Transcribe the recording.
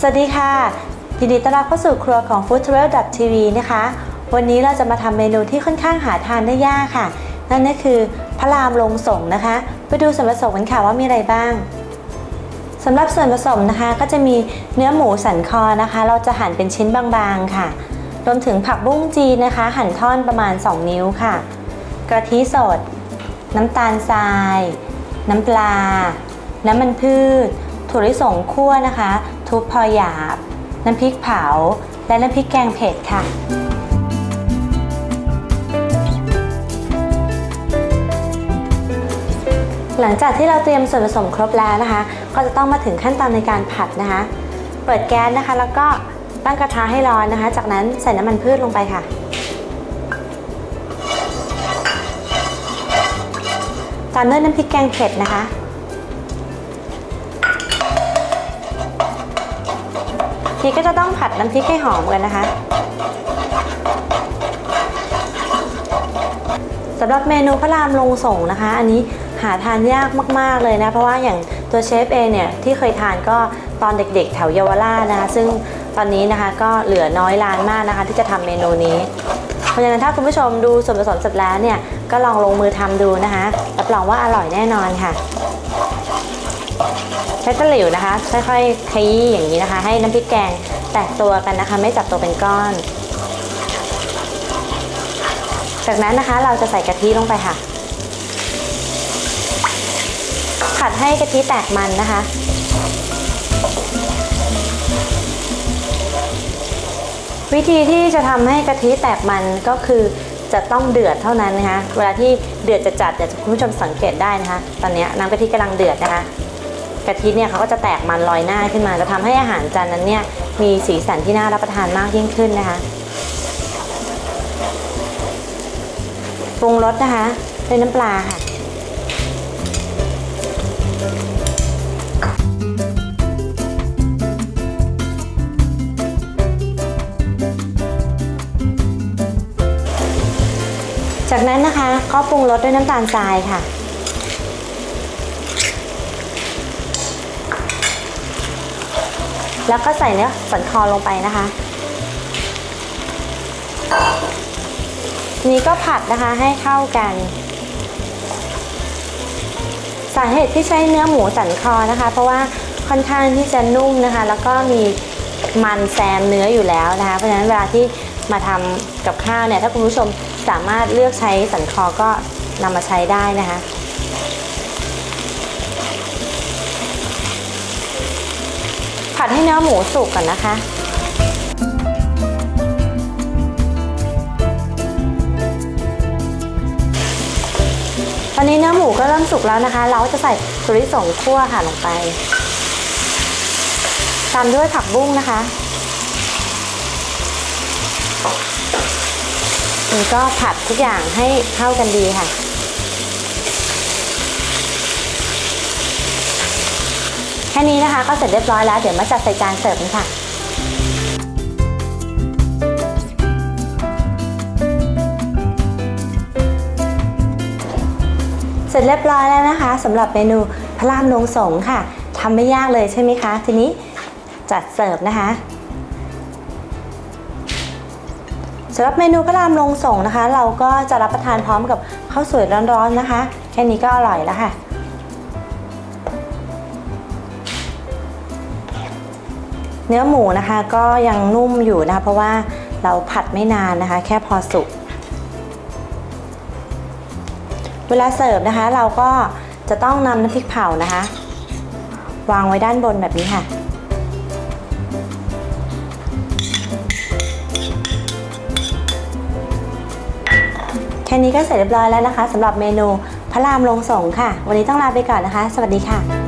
สวัสดีค่ะ ยินดีต้อนรับเข้าสู่ครัวของ Food Travel TV นะคะ วันนี้เราจะมาทำเมนูที่ค่อนข้างหาทานได้ยากค่ะ นั่นก็คือพระรามลงสงนะคะ ไปดูส่วนผสมกันค่ะว่ามีอะไรบ้างสำหรับส่วนผสมนะคะ ก็จะมีเนื้อหมูสันคอนะคะ เราจะหั่นเป็นชิ้นบางๆค่ะ รวมถึงผักบุ้งจีนนะคะ หั่นท่อนประมาณ 2 นิ้วค่ะ กระทิสด น้ำตาลทราย น้ำปลา น้ำมันพืชถั่วลิสงคั่วนะคะ ทุบพอหยาบ น้ำพริกเผา และน้ำพริกแกงเผ็ดค่ะ หลังจากที่เราเตรียมส่วนผสมครบแล้วนะคะ ก็จะต้องมาถึงขั้นตอนในการผัดนะคะ เปิดแก๊สนะคะ แล้วก็ตั้งกระทะให้ร้อนนะคะ จากนั้นใส่น้ำมันพืชลงไปค่ะตามด้วยน้ำพริกแกงเผ็ดนะคะ ทีก็จะต้องผัดน้ำพริกให้หอมกันนะคะสำหรับเมนูพระรามลงส่งนะคะ อันนี้หาทานยากมาก ๆ เลยนะ เพราะว่าอย่างตัวเชฟเองเนี่ยที่เคยทานก็ตอนเด็กๆ แถวเยาวราชนะคะ ซึ่งตอนนี้นะคะก็เหลือน้อยร้านมากนะคะ ที่จะทำเมนูนี้ เพราะฉะนั้นถ้าคุณผู้ชมดูส่วนผสมเสร็จแล้วเนี่ยก็ลองลงมือทำดูนะคะรับรองว่าอร่อยแน่นอนค่ะ ช้ตะหลิวนะคะ ค่อยๆขยี้อย่างนี้นะคะ ให้น้ำพริกแกงแตกตัวกันนะคะ ไม่จับตัวเป็นก้อน จากนั้นนะคะเราจะใส่กะทิลงไปค่ะ ผัดให้กะทิแตกมันนะคะ วิธีที่จะทำให้กะทิแตกมันก็คือจะต้องเดือดเท่านั้นนะคะ เวลาที่เดือดจะจัดเดี๋ยวคุณผู้ชมสังเกตได้นะคะ ตอนนี้น้ำกะทิกำลังเดือดนะคะ กะทิเนี่ยเขาก็จะแตกมันลอยหน้าขึ้นมา จะทำให้อาหารจานนั้นเนี่ยมีสีสันที่น่ารับประทานมากยิ่งขึ้นนะคะปรุงรสนะคะด้วยน้ำปลาค่ะจากนั้นนะคะก็ปรุงรสด้วยน้ำตาลทรายค่ะ แล้วก็ใส่เนื้อสันคอลงไปนะคะ นี้ก็ผัดนะคะให้เข้ากัน สาเหตุที่ใช้เนื้อหมูสันคอนะคะ เพราะว่าค่อนข้างที่จะนุ่มนะคะ แล้วก็มีมันแซมเนื้ออยู่แล้วนะคะ เพราะฉะนั้นเวลาที่มาทำกับข้าวเนี่ยถ้าคุณผู้ชมสามารถเลือกใช้สันคอก็นำมาใช้ได้นะคะ ผัดให้เนื้อหมูสุกก่อนนะคะ ตอนนี้เนื้อหมูก็เริ่มสุกแล้วนะคะ เราก็จะใส่ถั่วลิสงคั่วค่ะลงไป ตามด้วยผักบุ้งนะคะนี่ก็ผัดทุกอย่างให้เข้ากันดีค่ะ ค่นี้นะคะก็เสร็จเรียบร้อยแล้วเดี๋ยวมาจัดใส่จานเสิร์ฟกันค่ะ เสร็จเรียบร้อยแล้วนะคะสำหรับเมนูพระรามลงสงค่ะทำไม่ยากเลยใช่ไหมคะ ทีนี้จัดเสิร์ฟนะคะสำหรับเมนูพระรามลงสงนะคะ เราก็จะรับประทานพร้อมกับข้าวสวยร้อนๆนะคะ แค่นี้ก็อร่อยแล้วค่ะ เนื้อหมูนะคะก็ยังนุ่มอยู่นะคะเพราะว่าเราผัดไม่นานนะคะ แค่พอสุก เวลาเสิร์ฟนะคะ เราก็จะต้องนำน้ำพริกเผานะคะ วางไว้ด้านบนแบบนี้ค่ะ แค่นี้ก็เสร็จเรียบร้อยแล้วนะคะสำหรับเมนูพระรามลงสงค่ะ วันนี้ต้องลาไปก่อนนะคะ สวัสดีค่ะ